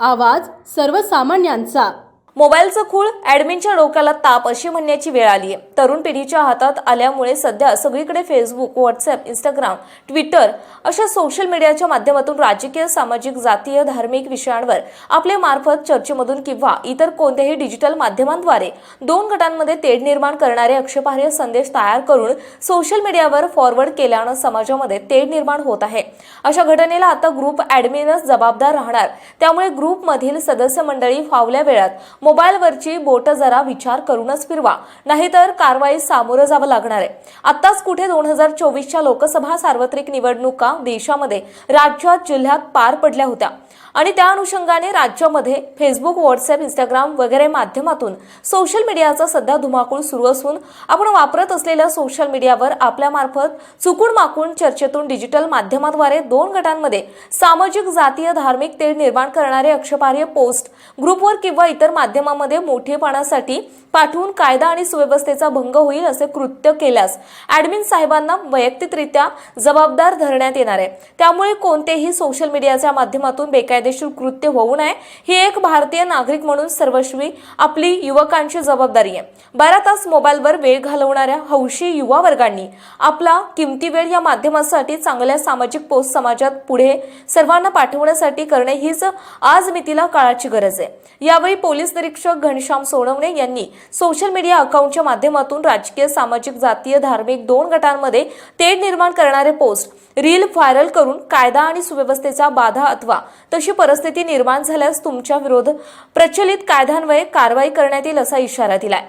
आवाज सर्वसामान्यांचा. मोबाईलचं खूळ ॲडमिनच्या डोक्याला ताप अशी म्हणण्याची वेळ आली आहे तरुण पिढीच्या हातात आल्यामुळे सध्या सगळीकडे Facebook WhatsApp Instagram Twitter social social मीडियाच्या माध्यमातून राजकीय सामाजिक जातीय धार्मिक विषयांवर आपल्या मार्फत चर्चेमधून किंवा इतर कोणत्याही डिजिटल माध्यमांद्वारे दोन गटांमध्ये तेढ निर्माण करणारे आक्षेपार्ह संदेश तयार करून सोशल मीडियावर फॉरवर्ड केल्यानं समाजामध्ये तेढ निर्माण होत आहे. अशा घटनेला आता ग्रुप ऍडमिनच जबाबदार राहणार. त्यामुळे ग्रुपमधील सदस्य मंडळी फावल्या वेळात मोबाईलवरची बोट जरा विचार करूनच फिरवा नाहीतर कारवाई सामोरं जावं लागणार आहे. आत्ताच कुठे दोन हजार चोवीसच्या लोकसभा सार्वत्रिक निवडणुका देशामध्ये राज्यात जिल्ह्यात पार पडल्या होत्या. आणि त्या अनुषंगाने राज्यामध्ये फेसबुक व्हॉट्सअप इंस्टाग्राम वगैरे माध्यमातून सोशल मीडियाचा सध्या धुमाकूळ सुरू असून आपण वापरत असलेल्या सोशल मीडियावर आपल्यामार्फत चुकून माकून चर्चेतून डिजिटल माध्यमाद्वारे दोन गटांमध्ये सामाजिक जातीय धार्मिक तेढ निर्माण करणारे अक्षपार्य पोस्ट ग्रुपवर किंवा इतर माध्यमामध्ये मोठेपणासाठी पाठवून कायदा आणि सुव्यवस्थेचा भंग होईल असे कृत्य केल्यास ऍडमिन साहेबांना वैयक्तिकरित्या जबाबदार धरण्यात येणार आहे. त्यामुळे कोणतेही सोशल मीडियाच्या माध्यमातून बेकायदेशीर कृत्य होऊ नये. ही एक भारतीय नागरिक म्हणून सर्वस्वी आपली युवकांची जबाबदारी आहे. बारा तास मोबाईलवर वेळ घालवणाऱ्या हौशी युवा वर्गांनी आपला किमती वेळ या माध्यमासाठी चांगल्या सामाजिक पोस्ट समाजात पुढे सर्वांना पाठवण्यासाठी करणे हीच आज मितीला काळाची गरज आहे. यावेळी पोलीस निरीक्षक घनश्याम सोनवणे यांनी सोशल मीडिया अकाउंटच्या माध्यमातून राजकीय सामाजिक जातीय धार्मिक दोन गटांमध्ये तेढ निर्माण करणारे पोस्ट रील व्हायरल करून कायदा आणि सुव्यवस्थेचा बाधा अथवा तशी परिस्थिती निर्माण झाल्यास तुमच्या विरोध प्रचलित कायद्यान्वये कारवाई करण्यात येईल असा इशारा दिलाय.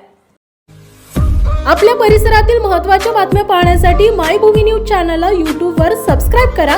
आपल्या परिसरातील महत्त्वाच्या बातम्या पाहण्यासाठी मायभूमी न्यूज चॅनलला यूट्यूबवर सबस्क्राईब करा.